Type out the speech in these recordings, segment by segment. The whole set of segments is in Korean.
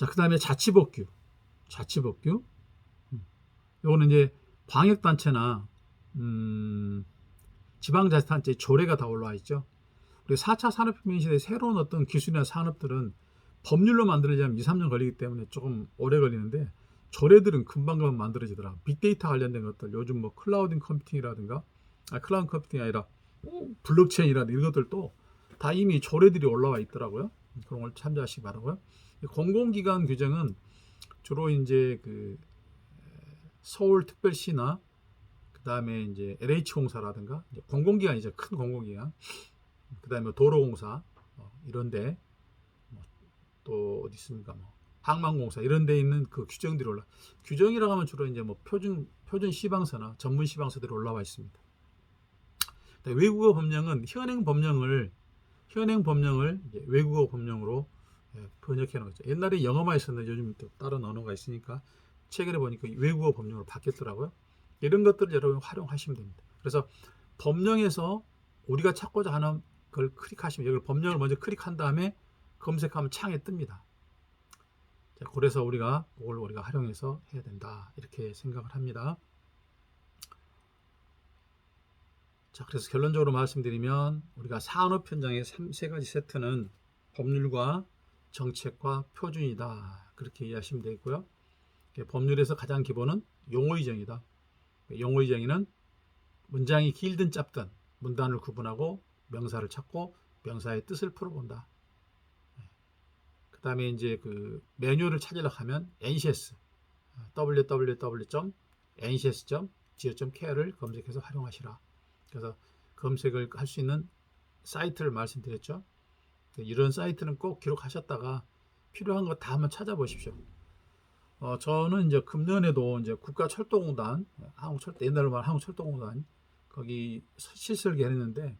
자, 그 다음에 자치법규. 자치법규. 음. 요거는 이제 광역단체나, 음, 지방자치단체 조례가 다 올라와 있죠. 우리 4차 산업혁명 시대의 새로운 어떤 기술이나 산업들은 법률로 만들어지면 2, 3년 걸리기 때문에 조금 오래 걸리는데 조례들은 금방금방 만들어지더라. 빅데이터 관련된 것들, 요즘 뭐 클라우딩 컴퓨팅이라든가, 아, 클라우드 컴퓨팅이 아니라 블록체인이라든가 이런 것들도 다 이미 조례들이 올라와 있더라고요. 그런 걸 참조하시기 바라고요. 공공기관 규정은 주로 이제 그 서울특별시나 그 다음에 이제 LH공사라든가 공공기관이죠. 큰 공공기관. 그 다음에 도로공사 어, 이런데 뭐, 또 어디 있습니까? 뭐 항만공사 이런 데 있는 그 규정들이 올라 규정이라고 하면 주로 이제 뭐 표준 표준 시방서나 전문 시방서들이 올라와 있습니다. 외국어 법령은 현행 법령을 현행 법령을 외국어 법령으로 예, 번역해 놓은 거죠. 옛날에 영어만 있었는데 요즘 또 다른 언어가 있으니까 최근에 보니까 외국어 법령으로 바뀌었더라고요. 이런 것들을 여러분 활용하시면 됩니다. 그래서 법령에서 우리가 찾고자 하는 걸 클릭하시면 여기 법령을 먼저 클릭한 다음에 검색하면 창에 뜹니다. 자, 그래서 우리가 그걸 우리가 활용해서 해야 된다 이렇게 생각을 합니다. 자, 그래서 결론적으로 말씀드리면 우리가 산업 현장의 세 가지 세트는 법률과 정책과 표준이다. 그렇게 이해하시면 되고요. 법률에서 가장 기본은 용어의정이다. 용어의 정의는 문장이 길든 짧든 문단을 구분하고 명사를 찾고 명사의 뜻을 풀어본다. 그 다음에 이제 그 매뉴얼을 찾으려고 하면 NCS www.ncs.go.kr을 검색해서 활용하시라. 그래서 검색을 할 수 있는 사이트를 말씀드렸죠. 이런 사이트는 꼭 기록하셨다가 필요한 거 다 한번 찾아보십시오. 어, 저는 이제 금년에도 이제 국가철도공단, 한국철도 옛날로 말 한국철도공단 거기 실설계 했는데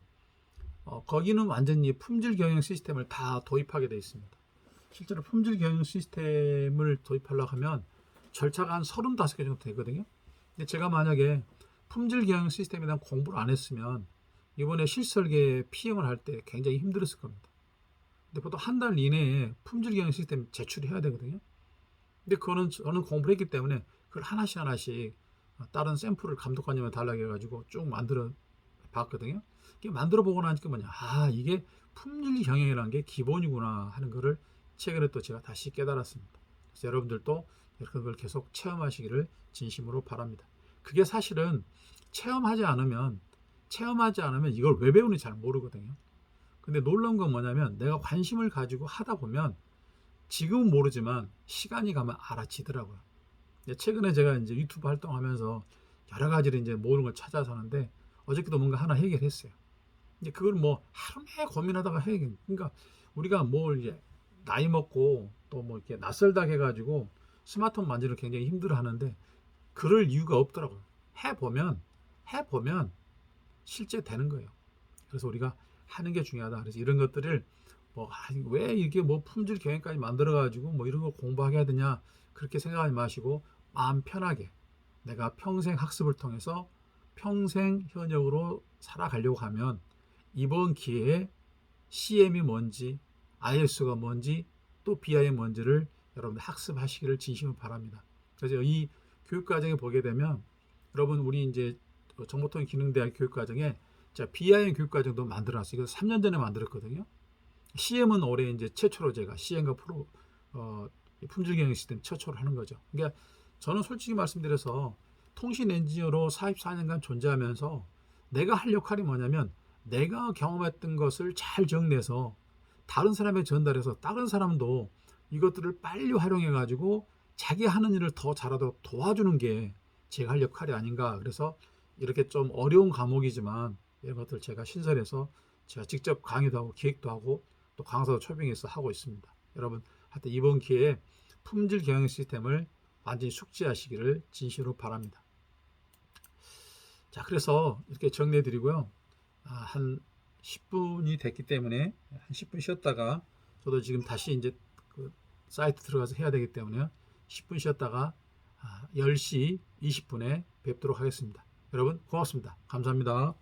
어, 거기는 완전히 품질 경영 시스템을 다 도입하게 되어 있습니다. 실제로 품질 경영 시스템을 도입하려고 하면 절차가 한 35개 정도 되거든요. 근데 제가 만약에 품질 경영 시스템에 대한 공부를 안 했으면 이번에 실설계 피임을 할 때 굉장히 힘들었을 겁니다. 근데 보통 한 달 이내에 품질 경영 시스템 제출해야 되거든요. 근데 그거는 저는 공부를 했기 때문에 그걸 하나씩 하나씩 다른 샘플을 감독관님한테 달라고 해가지고 쭉 만들어 봤거든요. 이게 만들어 보고 나니까 뭐냐, 아 이게 품질 경영이라는 게 기본이구나 하는 거를 최근에 또 제가 다시 깨달았습니다. 그래서 여러분들도 이런 걸 계속 체험하시기를 진심으로 바랍니다. 그게 사실은 체험하지 않으면 체험하지 않으면 이걸 왜 배우는지 잘 모르거든요. 근데 놀라운 건 뭐냐면 내가 관심을 가지고 하다 보면 지금은 모르지만 시간이 가면 알아지더라고요. 최근에 제가 이제 유튜브 활동하면서 여러 가지를 이제 모르는 걸 찾아서 하는데 어저께도 뭔가 하나 해결했어요. 이제 그걸 뭐 하루 종일 고민하다가 해결. 그러니까 우리가 뭘 이제 나이 먹고 또 뭐 이렇게 낯설다 해가지고 스마트폰 만지는 굉장히 힘들어 하는데 그럴 이유가 없더라고요. 해보면, 해보면 실제 되는 거예요. 그래서 우리가 하는 게 중요하다. 그래서 이런 것들을 뭐, 왜 이게 뭐 품질 경영까지 만들어 가지고 뭐 이런 거 공부하게 해야 되냐. 그렇게 생각하지 마시고 마음 편하게 내가 평생 학습을 통해서 평생 현역으로 살아가려고 하면 이번 기회에 CM이 뭔지, IS가 뭔지, 또 BI이 뭔지를 여러분들 학습하시기를 진심으로 바랍니다. 그래서 이 교육과정에 보게 되면 여러분 우리 이제 정보통일 기능대학 교육과정에 자 BIM 교육과정도 만들어놨어요. 이거 3년 전에 만들었거든요. CM은 올해 이제 최초로 제가 CM과 프로 어, 품질경영 시스템 최초로 하는 거죠. 그러니까 저는 솔직히 말씀드려서 통신 엔지니어로 44년간 존재하면서 내가 할 역할이 뭐냐면 내가 경험했던 것을 잘 정리해서 다른 사람에 전달해서 다른 사람도 이것들을 빨리 활용해 가지고 자기 하는 일을 더 잘하도록 도와주는 게 제가 할 역할이 아닌가. 그래서 이렇게 좀 어려운 과목이지만 이런 것들 제가 신설해서 제가 직접 강의도 하고 기획도 하고 또 강사도 초빙해서 하고 있습니다. 여러분 하여튼 이번 기회에 품질 경영 시스템을 완전히 숙지하시기를 진심으로 바랍니다. 자, 그래서 이렇게 정리해 드리고요. 아, 한 10분이 됐기 때문에 한 10분 쉬었다가 저도 지금 다시 이제 그 사이트 들어가서 해야 되기 때문에 10분 쉬었다가 10시 아, 20분에 뵙도록 하겠습니다. 여러분 고맙습니다. 감사합니다.